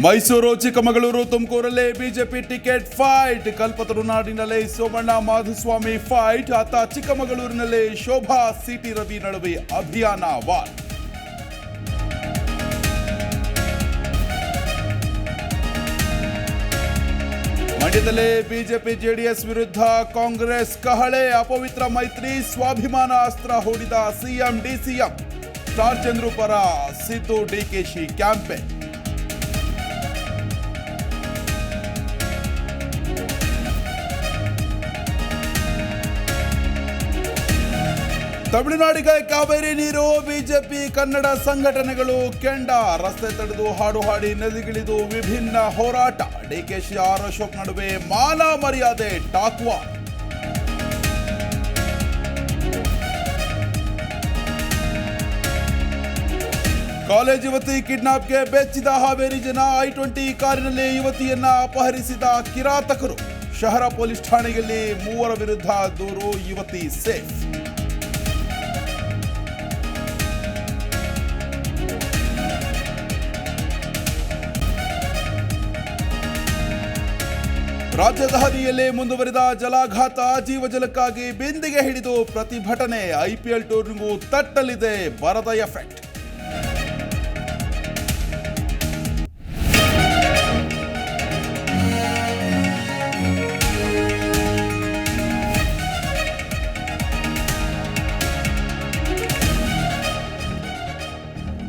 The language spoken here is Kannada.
ಮೈಸೂರು, ಚಿಕ್ಕಮಗಳೂರು, ತುಮಕೂರಲ್ಲಿ ಬಿಜೆಪಿ ಟಿಕೆಟ್ ಫೈಟ್. ಕಲ್ಪತರುನಾಡಿನಲ್ಲಿ ಸೋಮಣ್ಣ ಮಾಧುಸ್ವಾಮಿ ಫೈಟ್. ಆತ ಚಿಕ್ಕಮಗಳೂರಿನಲ್ಲಿ ಶೋಭಾ, ಸಿಟಿ ರವಿ ನಡುವೆ ಅಭಿಯಾನ ವಾರ್. ಮಂಡ್ಯದಲ್ಲಿ ಬಿಜೆಪಿ ಜೆಡಿಎಸ್ ವಿರುದ್ಧ ಕಾಂಗ್ರೆಸ್ ಕಹಳೆ. ಅಪವಿತ್ರ ಮೈತ್ರಿ, ಸ್ವಾಭಿಮಾನ ಅಸ್ತ್ರ ಹೂಡಿದ ಸಿಎಂ, ಡಿಸಿಎಂ. ಸ್ಟಾರ್ ಚಂದ್ರು ಪರ ಸಿದ್ದು ಡಿಕೆಶಿ ಕ್ಯಾಂಪೇನ್. ತಮಿಳುನಾಡಿಗೆ ಕಾವೇರಿ ನೀರು, ಬಿಜೆಪಿ, ಕನ್ನಡ ಸಂಘಟನೆಗಳು ಕೆಂಡ. ರಸ್ತೆ ತಡೆದು ಹಾಡು ಹಾಡಿ ನದಿಗಿಳಿದು ವಿಭಿನ್ನ ಹೋರಾಟ. ಡಿಕೆಶಿ ಆರ್ ಅಶೋಕ್ ನಡುವೆ ಮಾನ ಮರ್ಯಾದೆ ಟಾಕ್ವಾ. ಕಾಲೇಜ್ ಯುವತಿ ಕಿಡ್ನಾಪ್ಗೆ ಬೆಚ್ಚಿದ ಹಾವೇರಿ ಜನ ಐ ಟ್ವೆಂಟಿ ಕಾರಿನಲ್ಲಿ ಯುವತಿಯನ್ನ ಅಪಹರಿಸಿದ ಕಿರಾತಕರು. ಶಹರ ಪೊಲೀಸ್ ಠಾಣೆಯಲ್ಲಿ ಮೂವರ ವಿರುದ್ಧ ದೂರು, ಯುವತಿ ಸೇಫ್. ರಾಜಧಾನಿಯಲ್ಲಿ ಮುಂದುವರಿದ ಜಲಾಘಾತ ಜೀವಜಲಕ್ಕಾಗಿ ಬಿಂದಿಗೆ ಹಿಡಿದು ಪ್ರತಿಭಟನೆ ಐಪಿಎಲ್ ಟೂರ್ನಿಗೂ ತಟ್ಟಲಿದೆ ಬರದ ಎಫೆಕ್ಟ್